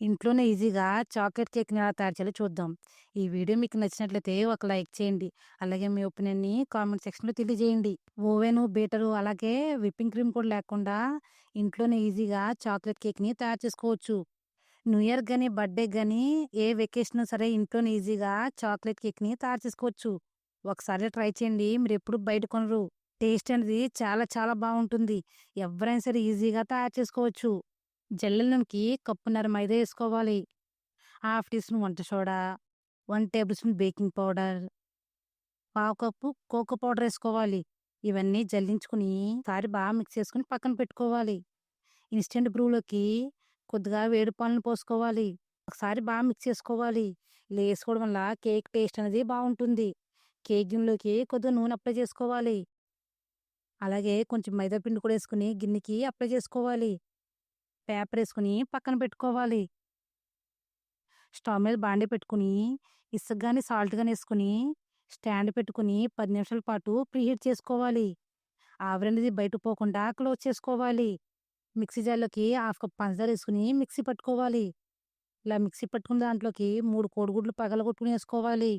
ఇంట్లోనే ఈజీగా చాక్లెట్ కేక్‌ని ఎలా తయారు చేయాలో చూద్దాం. ఈ వీడియో మీకు నచ్చినట్లయితే ఒక లైక్ చేయండి. అలాగే మీ ఒపీనియన్‌ని కామెంట్ సెక్షన్‌లో తెలియజేయండి. ఓవెను, బీటరు అలాగే విప్పింగ్ క్రీమ్ కూడా లేకుండా ఇంట్లోనే ఈజీగా చాక్లెట్ కేక్‌ని తయారు చేసుకోవచ్చు. న్యూ ఇయర్ కానీ బర్త్‌డే కానీ ఏ వెకేషన్ సరే ఇంట్లోనే ఈజీగా చాక్లెట్ కేక్‌ని తయారు చేసుకోవచ్చు. ఒకసారి ట్రై చేయండి. మీరెప్పుడు బయట కొనరు. టేస్ట్ అనేది చాలా చాలా బాగుంటుంది ఎవరైనా సరే ఈజీగా తయారు చేసుకోవచ్చు. జల్లెల్లోకి కప్పున్నర మైదా వేసుకోవాలి హాఫ్ టీ స్పూన్ వంట soda, one tablespoon baking powder, పావు కప్పు కోకో పౌడర్ వేసుకోవాలి ఇవన్నీ జల్లించుకుని సారి బాగా మిక్స్ చేసుకొని పక్కన పెట్టుకోవాలి. ఇన్‌స్టంట్ బ్రూలోకి కొద్దిగా వేడి పాలను పోసుకోవాలి. ఒకసారి బాగా మిక్స్ చేసుకోవాలి. ఇలా వల్ల కేక్ టేస్ట్ అనేది బాగుంటుంది కేక్ గిన్నెలోకి కొద్దిగా నూనె అప్లై చేసుకోవాలి. అలాగే కొంచెం మైదా పిండి కూడా వేసుకుని గిన్నెకి అప్లై చేసుకోవాలి. పేపర్ వేసుకుని పక్కన పెట్టుకోవాలి. స్టవ్ మీద బాండీ పెట్టుకుని ఇసుక గాని, సాల్ట్ గాని వేసుకుని స్టాండ్ పెట్టుకుని పది నిమిషాల పాటు ప్రీహీట్ చేసుకోవాలి. ఆవిరనేది బయట పోకుండా క్లోజ్ చేసుకోవాలి. మిక్సీ జార్‌లోకి హాఫ్ కప్ పంచదార వేసుకుని మిక్సీ పట్టుకోవాలి. ఇలా మిక్సీ పట్టుకున్న దాంట్లోకి మూడు కోడిగుడ్లు పగలగొట్టుకొని వేసుకోవాలి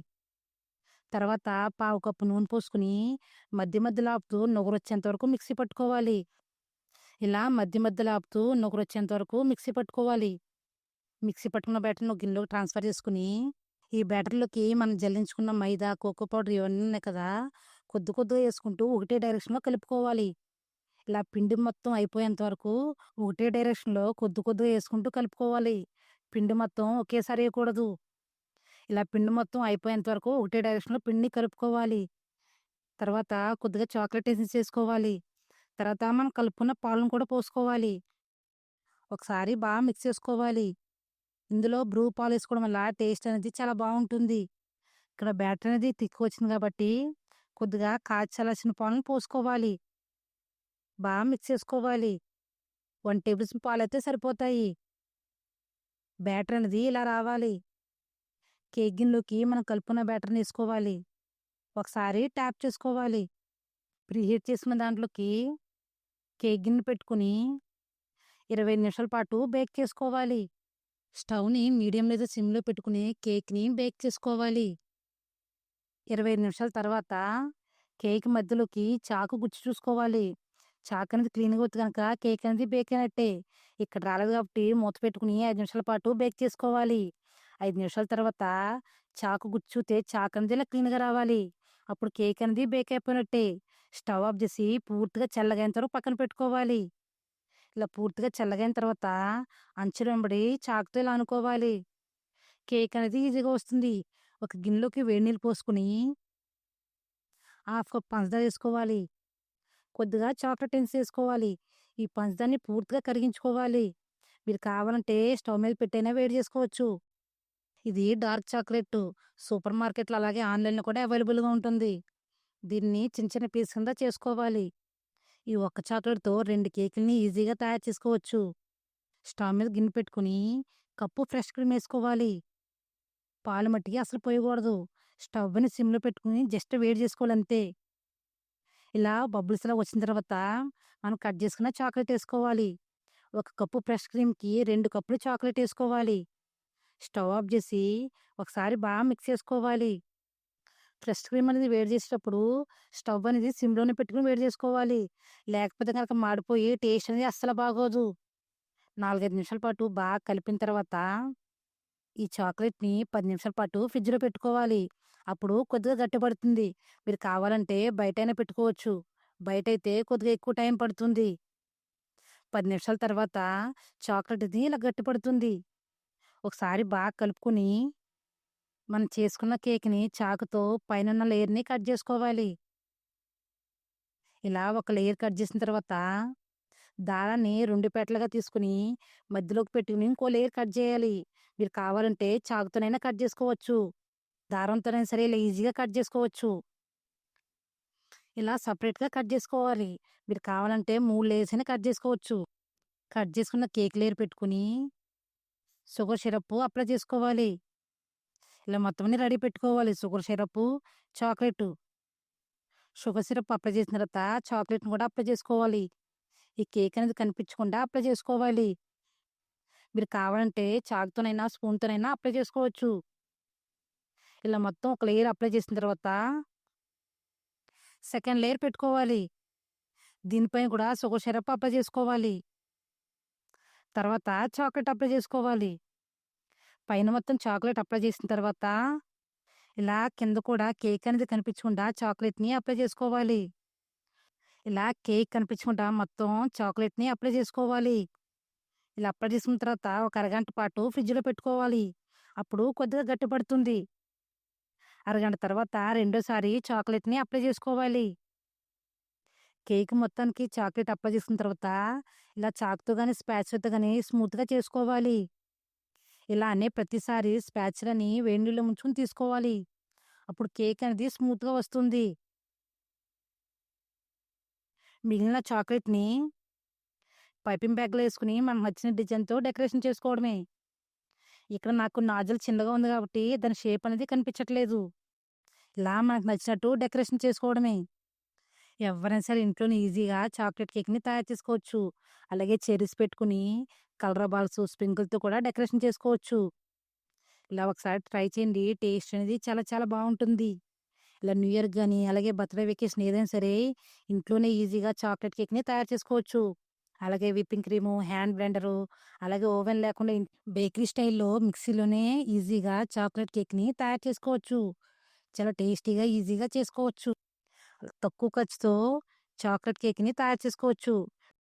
తర్వాత పావు కప్పు నూనె పోసుకుని మధ్య మధ్యలో ఆపుతూ నురగొచ్చేంత వరకు మిక్సీ పట్టుకోవాలి. ఇలా మధ్య మధ్యలో ఆపుతూ నురగొచ్చేంత వరకు మిక్సీ పట్టుకోవాలి. మిక్సీ పట్టుకున్న బ్యాటర్‌ని ఒక గిన్నెలోకి ట్రాన్స్‌ఫర్ చేసుకుని ఈ బ్యాటర్‌లోకి మనం జల్లించుకున్న మైదా, కోకో పౌడర్ ఇవన్నీ ఉన్నాయి కదా! కొద్ది కొద్దిగా వేసుకుంటూ ఒకటే డైరెక్షన్‌లో కలుపుకోవాలి. ఇలా పిండి మొత్తం అయిపోయేంత వరకు ఒకటే డైరెక్షన్‌లో కొద్ది కొద్దిగా వేసుకుంటూ కలుపుకోవాలి. పిండి మొత్తం ఒకేసారి వేయకూడదు ఇలా పిండి మొత్తం అయిపోయేంత వరకు ఒకటే డైరెక్షన్‌లో పిండిని కలుపుకోవాలి. తర్వాత కొద్దిగా చాక్లెట్ ఎసెన్స్ చేసుకోవాలి తర్వాత మనం కలుపుకున్న పాలను కూడా పోసుకోవాలి. ఒకసారి బాగా మిక్స్ చేసుకోవాలి. ఇందులో బ్రూ పాలు వేసుకోవడం వల్ల టేస్ట్ అనేది చాలా బాగుంటుంది ఇక్కడ బ్యాటర్ అనేది తిక్కు వచ్చింది కాబట్టి కొద్దిగా కాచాల్సిన పాలను పోసుకోవాలి. బాగా మిక్స్ చేసుకోవాలి. వన్ టేబుల్ స్పూన్ అయితే సరిపోతాయి. బ్యాటర్ అనేది ఇలా రావాలి. కేక్ గిన్నెలోకి మనం కలుపుకున్న బ్యాటర్‌ని వేసుకోవాలి ఒకసారి ట్యాప్ చేసుకోవాలి. ప్రీహీట్ చేసుకున్న దాంట్లోకి కేక్ గిన్నె పెట్టుకుని ఇరవై నిమిషాల పాటు బేక్ చేసుకోవాలి. స్టవ్‌ని మీడియం లేదా సిమ్‌లో పెట్టుకుని కేక్‌ని బేక్ చేసుకోవాలి. 20 నిమిషాల తర్వాత కేక్ మధ్యలోకి చాకు గుచ్చి చూసుకోవాలి. చాకు అనేది క్లీన్‌గా వస్తే కనుక కేక్ అనేది బేక్ అయినట్టే. ఇక్కడ రాలేదు కాబట్టి మూత పెట్టుకుని ఐదు నిమిషాల పాటు బేక్ చేసుకోవాలి. ఐదు నిమిషాల తర్వాత చాకు గుచ్చితే చాకు అనేది ఇలా క్లీన్‌గా రావాలి. అప్పుడు కేక్ అనేది బేక్ అయిపోయినట్టే. స్టవ్ ఆఫ్ చేసి పూర్తిగా చల్లగైన తర్వాత పక్కన పెట్టుకోవాలి. ఇలా పూర్తిగా చల్లగైన తర్వాత అంచుల వెంబడి చాకుతో ఇలా అనుకోవాలి. కేక్ అనేది ఈజీగా వస్తుంది. ఒక గిన్నెలోకి వేడి నీళ్ళు పోసుకొని హాఫ్ కప్ పంచదార వేసుకోవాలి కొద్దిగా చాక్లెట్ ఎసెన్స్ వేసుకోవాలి ఈ పంచదారని పూర్తిగా కరిగించుకోవాలి. మీరు కావాలంటే స్టవ్ మీద పెట్టైనా వేడి చేసుకోవచ్చు. ఇది డార్క్ చాక్లెట్. సూపర్ మార్కెట్‌లో అలాగే ఆన్‌లైన్‌లో కూడా అవైలబుల్‌గా ఉంటుంది. దీన్ని చిన్న చిన్న పీస్ కింద చేసుకోవాలి. ఈ ఒక్క చాక్లెట్‌తో రెండు కేకుల్ని ఈజీగా తయారు చేసుకోవచ్చు. స్టవ్ మీద గిన్నె పెట్టుకొని కప్పు ఫ్రెష్ క్రీమ్ వేసుకోవాలి పాలు మట్టికి అసలు పోయకూడదు. స్టవ్‌ని సిమ్‌లో పెట్టుకొని జస్ట్ వేడి చేసుకోవాలంతే ఇలా బబుల్స్‌లా వచ్చిన తర్వాత మనం కట్ చేసుకున్న చాక్లెట్ వేసుకోవాలి ఒక కప్పు ఫ్రెష్ క్రీమ్‌కి రెండు కప్పులు చాక్లెట్ వేసుకోవాలి స్టవ్ ఆఫ్ చేసి ఒకసారి బాగా మిక్స్ చేసుకోవాలి. ఫ్రెష్ క్రీమ్ అనేది వేడి చేసేటప్పుడు స్టవ్ అనేది సిమ్‌లోనే పెట్టుకొని వేడి చేసుకోవాలి. లేకపోతే కనుక మాడిపోయి టేస్ట్ అనేది అస్సలు బాగోదు. 4, 5 నిమిషాల పాటు బాగా కలిపిన తర్వాత ఈ చాక్లెట్‌ని పది నిమిషాల పాటు ఫ్రిడ్జ్‌లో పెట్టుకోవాలి. అప్పుడు కొద్దిగా గట్టిపడుతుంది. మీరు కావాలంటే బయటైనా పెట్టుకోవచ్చు. బయట అయితే కొద్దిగా ఎక్కువ టైం పడుతుంది. పది నిమిషాల తర్వాత చాక్లెట్ ఇలా గట్టిపడుతుంది. ఒకసారి బాగా కలుపుకొని మనం చేసుకున్న కేక్‌ని చాకుతో పైన లేయర్‌ని కట్ చేసుకోవాలి. ఇలా ఒక లేయర్ కట్ చేసిన తర్వాత దారాన్ని రెండు పెట్టలుగా తీసుకొని మధ్యలోకి పెట్టుకుని ఇంకో లేయర్ కట్ చేయాలి. మీరు కావాలంటే చాకుతోనైనా కట్ చేసుకోవచ్చు. దారంతోనైనా సరే ఇలా ఈజీగా కట్ చేసుకోవచ్చు. ఇలా సపరేట్గా కట్ చేసుకోవాలి. మీరు కావాలంటే మూడు లేయర్స్ అయినా కట్ చేసుకోవచ్చు. కట్ చేసుకున్న కేక్ లేయర్ పెట్టుకొని షుగర్ సిరప్ అప్లై చేసుకోవాలి. ఇలా మొత్తం అన్ని రెడీ పెట్టుకోవాలి. Sugar syrup, chocolate. Sugar syrup apply చేసిన తర్వాత చాక్లెట్‌ని కూడా అప్లై చేసుకోవాలి. ఈ కేక్ అనేది కనిపించకుండా అప్లై చేసుకోవాలి. మీరు కావాలంటే చాక్‌తోనైనా, స్పూన్‌తోనైనా అప్లై చేసుకోవచ్చు. ఇలా మొత్తం ఒక లేయర్ అప్లై చేసిన తర్వాత సెకండ్ లేయర్ పెట్టుకోవాలి. దీనిపైన కూడా షుగర్ సిరప్ అప్లై చేసుకోవాలి. తర్వాత చాక్లెట్ అప్లై చేసుకోవాలి. పైన మొత్తం చాక్లెట్ అప్లై చేసిన తర్వాత ఇలా కింద కూడా కేక్ అనేది కనిపించకుండా చాక్లెట్ని అప్లై చేసుకోవాలి. ఇలా కేక్ కనిపించకుండా మొత్తం చాక్లెట్ని అప్లై చేసుకోవాలి. ఇలా అప్లై చేసుకున్న తర్వాత ఒక అరగంట పాటు ఫ్రిడ్జ్‌లో పెట్టుకోవాలి. అప్పుడు కొద్దిగా గట్టిపడుతుంది. అరగంట తర్వాత రెండోసారి చాక్లెట్ని అప్లై చేసుకోవాలి. కేక్ మొత్తానికి చాక్లెట్ అప్లై చేసుకున్న తర్వాత ఇలా చాక్‌తో కానీ స్పాచ్తో కానీ స్మూత్‌గా చేసుకోవాలి. ఇలా అనే ప్రతిసారి స్పాచ్లని వేడి ముంచుకుని తీసుకోవాలి. అప్పుడు కేక్ అనేది స్మూత్‌గా వస్తుంది. మిగిలిన చాక్లెట్ని పైపింగ్ బ్యాగ్‌లో వేసుకుని మనకు నచ్చిన డిజైన్‌తో డెకరేషన్ చేసుకోవడమే. ఇక్కడ నాకు నాజల్ చిన్నగా ఉంది కాబట్టి దాని షేప్ అనేది కనిపించట్లేదు. ఇలా మనకు నచ్చినట్టు డెకరేషన్ చేసుకోవడమే. ఎవరైనా సరే ఇంట్లోనే ఈజీగా చాక్లెట్ కేక్‌ని తయారు చేసుకోవచ్చు. అలాగే చెర్రీస్ పెట్టుకొని కలర్ బాల్స్, స్ప్రింకిల్‌తో కూడా డెకరేషన్ చేసుకోవచ్చు. ఇలా ఒకసారి ట్రై చేయండి. టేస్ట్ అనేది చాలా చాలా బాగుంటుంది ఇలా న్యూ ఇయర్ కానీ అలాగే బర్త్‌డే వెకేషన్ ఏదైనా సరే ఇంట్లోనే ఈజీగా చాక్లెట్ కేక్‌ని తయారు చేసుకోవచ్చు. అలాగే విప్పింగ్ క్రీము, హ్యాండ్ బ్లెండరు, అలాగే ఓవెన్ లేకుండా బేకరీ స్టైల్‌లో మిక్సీలోనే ఈజీగా చాక్లెట్ కేక్‌ని తయారు చేసుకోవచ్చు. చాలా టేస్టీగా, ఈజీగా చేసుకోవచ్చు. తక్కువ ఖర్చుతో చాక్లెట్ కేక్‌ని తయారు చేసుకోవచ్చు.